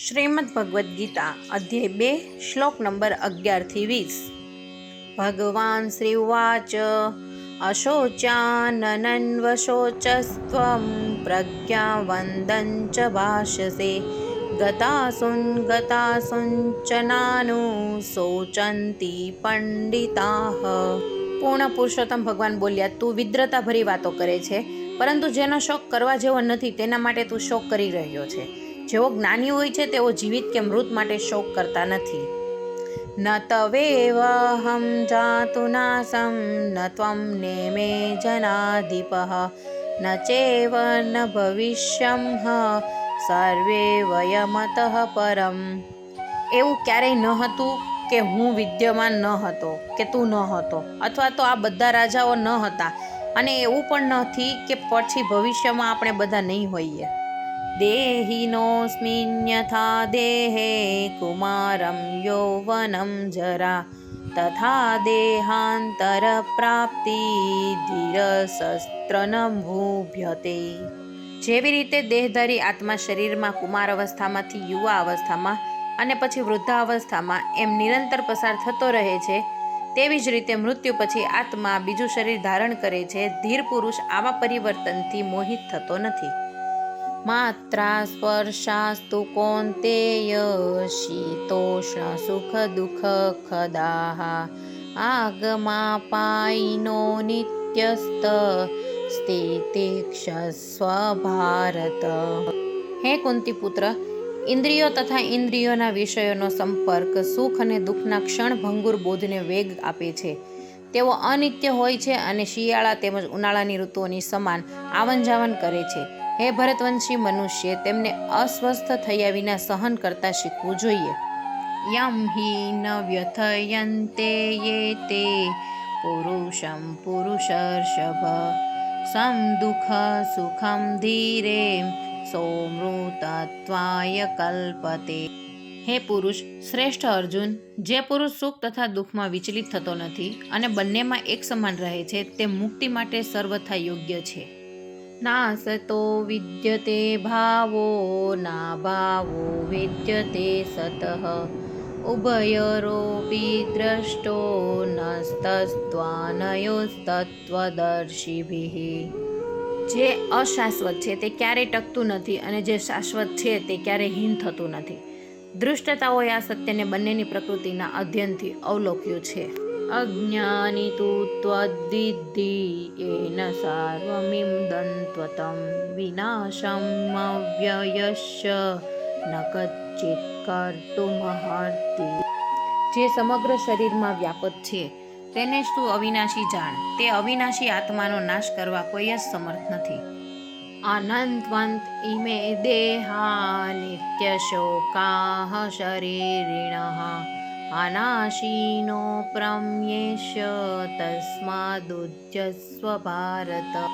શ્રીમદ ભગવદ્ ગીતા, અધ્યાય બે, શ્લોક નંબર અગિયારથી વીસ. ભગવાન શ્રી ઉવાચ અશોચાનનન્વશોચસ્ત્વં પ્રજ્ઞાવંદન ચ ભાષસે ગતાસુન ગતાસુંચનાનું શોચંતી પંડિતાહ પૂર્ણ પુરુષોત્તમ ભગવાન બોલ્યા, તું વિદ્રતાભરી વાતો કરે છે, પરંતુ જેનો શોક કરવા જેવો નથી, તેના માટે તું શોક કરી રહ્યો છે. જેઓ જ્ઞાની હોય છે, તેઓ જીવિત કે મૃત માટે શોક કરતા નથી. ન તવેવહમ જાતુ નાસમ, ન ત્વમ નેમે જનાધિપ ન ચેવ ન ભવિષ્યમ સર્વે વયમતઃ પરમ. એવું ક્યારેય ન હતું કે હું વિદ્યમાન ન હતો, કે તું ન હતો, અથવા તો આ બધા રાજાઓ ન હતા. અને એવું પણ નથી કે પછી ભવિષ્યમાં આપણે બધા નહીં હોઈએ. દેહિનોસ્મિન્યથા દેહે કુમારમ યૌવનમ જરા તથા દેહાંતર પ્રાપ્તિ ધીરશસ્ત્ર ન ભૂભ્યતે જેવી રીતે દેહધારી આત્મા શરીરમાં કુમાર અવસ્થામાંથી યુવા અવસ્થામાં અને પછી વૃદ્ધાવસ્થામાં એમ નિરંતર પસાર થતો રહે છે, તેવી જ રીતે મૃત્યુ પછી આત્મા બીજું શરીર ધારણ કરે છે, ધીર પુરુષ આવા પરિવર્તનથી મોહિત થતો નથી. માત્રા સ્પર્શાસ્તુ કૌંતેય શીતોષ્ણ સુખ દુઃખ ખદાહ આગમાપાયિનો નિત્યસ્ત સ્થિતિક્ષસ્વ ભારત હે કુંતી પુત્ર ઇન્દ્રિયો તથા ઇન્દ્રિયોના વિષયોનો સંપર્ક સુખ અને દુઃખના ક્ષણ ભંગુર બોધને વેગ આપે છે। તેઓ અનિત્ય હોય છે અને શિયાળા તેમજ ઉનાળાની ઋતુઓની સમાન આવન જાવન કરે છે। હે ભરતવંશી મનુષ્ય, તેમને અસ્વસ્થ થયા વિના સહન કરતા શીખવું જોઈએ. યમ હિ ન વ્યથયંતે યે તે પુરુષમ પુરુષર્ષભ. સમ દુઃખ સુખમ ધીરે સોમૃતત્વાય કલ્પતે. હે પુરુષ, શ્રેષ્ઠ અર્જુન, જે પુરુષ સુખ તથા દુઃખમાં વિચલિત થતો નથી અને બંનેમાં એક સમાન રહે છે, તે મુક્તિ માટે સર્વથા યોગ્ય છે. નાસતો વિદ્યતે ભાવો ના ભાવો વિદ્યતે સતઃ ઉભયરોપી દ્રષ્ટો નસ્તસ્ત્વાનયોસ્તત્વદર્શિભિઃ જે અશાશ્વત છે તે ક્યારેય ટકતું નથી અને જે શાશ્વત છે તે ક્યારેય હીન થતું નથી દૃષ્ટતાઓએ આ સત્યને બંનેની પ્રકૃતિના અધ્યયનથી અવલોક્યું છે અજ્ઞાની तु त्वद्दिद्धि એન સાર્વમિમ दन्त्वतं विनाशम् अव्ययश्च ન કચ્ચિત કર્તુમહર્તિ જે સમગ્ર શરીરમાં વ્યાપક છે તેને જ તું અવિનાશી જાણ. તે અવિનાશી આત્માનો નાશ કરવા કોઈ જ સમર્થ નથી. આનંદવંત ઇમે દેહા નિત્ય શોકાહ શરીરિણઃ અનાશીનો પ્રમ્યેષ્ય તસ્માદુજ્જસ્વ ભારત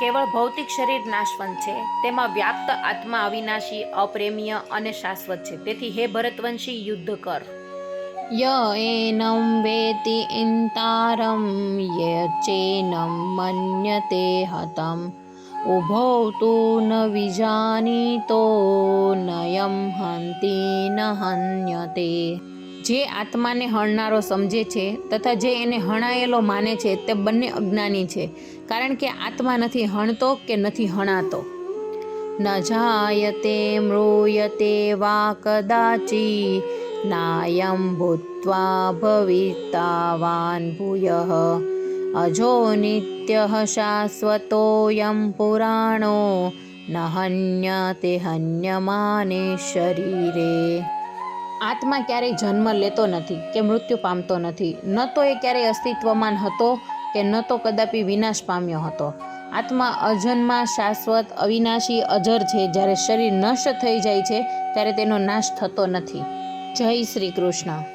કેવળ ભૌતિક શરીર નાશવંત છે, તેમાં વ્યાપ્ત આત્મા અવિનાશી, અપ્રેમીય અને શાશ્વત છે. તેથી હે ભરતવંશી, યુદ્ધ કર. ય એનમ વેતિ ઇન્તારમ ય ચેનમ મન્યતે હતમ. ઊભો તો ન વિજાનીતો, નયમ હંતિ ન હન્યતે. જે આત્માને હણનારો સમજે છે તથા જે એને હણાયેલો માને છે તે બંને અજ્ઞાની છે, કારણ કે આત્મા નથી હણતો કે નથી હણાતો. ન જાયતે મૃયતે વા કદાચી નાયમ ભૂત્વા ભવિતાવાન ભૂય. અજો નિત્ય શાશ્વતોયમ પુરાણો ન હન્યતે હન્યમાને શરીરે. આત્મા ક્યારેય જન્મ લેતો નથી કે મૃત્યુ પામતો નથી. ન તો એ ક્યારેય અસ્તિત્વમાન હતો કે ન તો કદાપી વિનાશ પામ્યો હતો. આત્મા અજન્મા, શાશ્વત, અવિનાશી, અજર છે. જ્યારે શરીર નષ્ટ થઈ જાય છે, ત્યારે તેનો નાશ થતો નથી. જય શ્રી કૃષ્ણ.